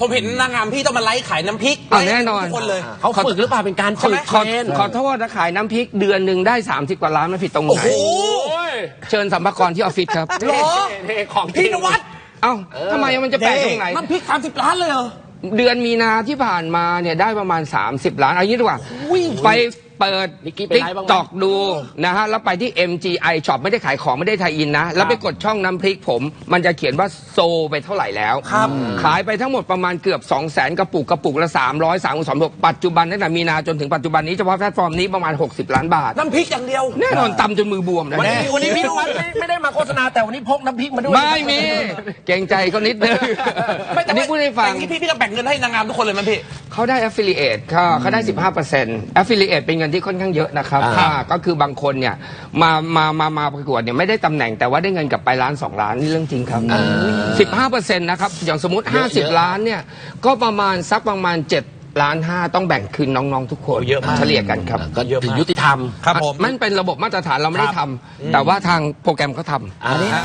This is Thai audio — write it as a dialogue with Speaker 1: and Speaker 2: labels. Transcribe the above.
Speaker 1: ผมเห็นนางงามพี่ต้องมาไลฟ์ขายน้ำพริก
Speaker 2: อะแน่นอน
Speaker 1: ทุกคนเลย
Speaker 3: เขาฝึกหรือเปล่าเป็นการ
Speaker 2: ขอ
Speaker 3: ฝึก
Speaker 2: ขอ
Speaker 3: เทรน
Speaker 2: ขอโทษนะขายน้ำพริกเดือนหนึ่งได้ 30 กว่าล้านมันผิดตรงไห
Speaker 1: โอ้
Speaker 2: น
Speaker 1: โห
Speaker 3: โอ้ย
Speaker 2: เชิญสัมภากรที่ออฟฟิศครับ
Speaker 1: เหรอ
Speaker 3: เท่ของจริง
Speaker 1: พี่นวัด
Speaker 2: เอ้าทำไมมันจะแปลกตรงไหน
Speaker 1: น้ำพริก 30 ล้านเลยเหรอ
Speaker 2: เดือนมีนาที่ผ่านมาเนี่ยได้ประมาณ 30 ล้านเอางี้ดีกว่า
Speaker 1: อุ้ย
Speaker 2: ไป เปิด
Speaker 3: นิกกี้ไป
Speaker 2: ติ๊ก
Speaker 3: ไลฟ์บ้างไหม
Speaker 2: ตอกดูนะฮะแล้วไปที่ MGI Shop ไม่ได้ขายของไม่ได้ไทยอินนะ แล้วไปกดช่องน้ำพริกผม มันจะเขียนว่าโซไปเท่าไหร่แล้ว
Speaker 1: ครับ
Speaker 2: ขายไปทั้งหมดประมาณเกือบ 2 0 0 0 0 0กระปุกกระปุกละ 300 3 2 6ปัจจุบันตั้งแต่มีนาจนถึงปัจจุบันนี้เฉพาะแพลตฟอร์มนี้ประมาณ 60 ล้านบาท
Speaker 1: น้ำพริกอย่างเดียว
Speaker 2: แน่นอนตำจนมือบวมนะ
Speaker 3: วัน
Speaker 2: แน่
Speaker 3: นี้วันนี้พี่นวัดไม่ไม่ได้มาโฆษณาแต่วันนี้พกน้ำพริกมาด้วย
Speaker 2: ไม่มี เกรงใจเขานิดนึง
Speaker 1: ไม่แต่
Speaker 2: อันนี้พูดให้ฟัง
Speaker 1: อย่างนี้พี่พี่ก็แบ่งเงินให้นางงามทุกคนเลยมั้ยพี่
Speaker 2: เขาได้ affiliate เขาเขาได้ 15% affiliate เป็นเงินที่ค่อนข้างเยอะนะครับ
Speaker 3: อ่า
Speaker 2: อ่าก็คือบางคนเนี่ยมามามามาประกวดเนี่ยไม่ได้ตำแหน่งแต่ว่าได้เงินกลับไปล้าน 2 ล้านนี่เรื่องจริงครับ15%นะครับ อย่างสมมติ
Speaker 3: เยอะเยอะ
Speaker 2: 50 ล้านเนี่ยก็ประมาณสักประมาณ 7 ล้าน 5 ต้องแบ่งคืนน้องๆทุกคน
Speaker 1: โอ้เยอะมาก
Speaker 2: เฉลี่ยกันครับ
Speaker 3: ก็ถือยุติธรรม
Speaker 1: ครับผม
Speaker 2: มันเป็นระบบมาตรฐานเราไม่ได้ทำแต่ว่าทางโปรแกรมเขาทำ
Speaker 3: อันนี้
Speaker 2: ฮะ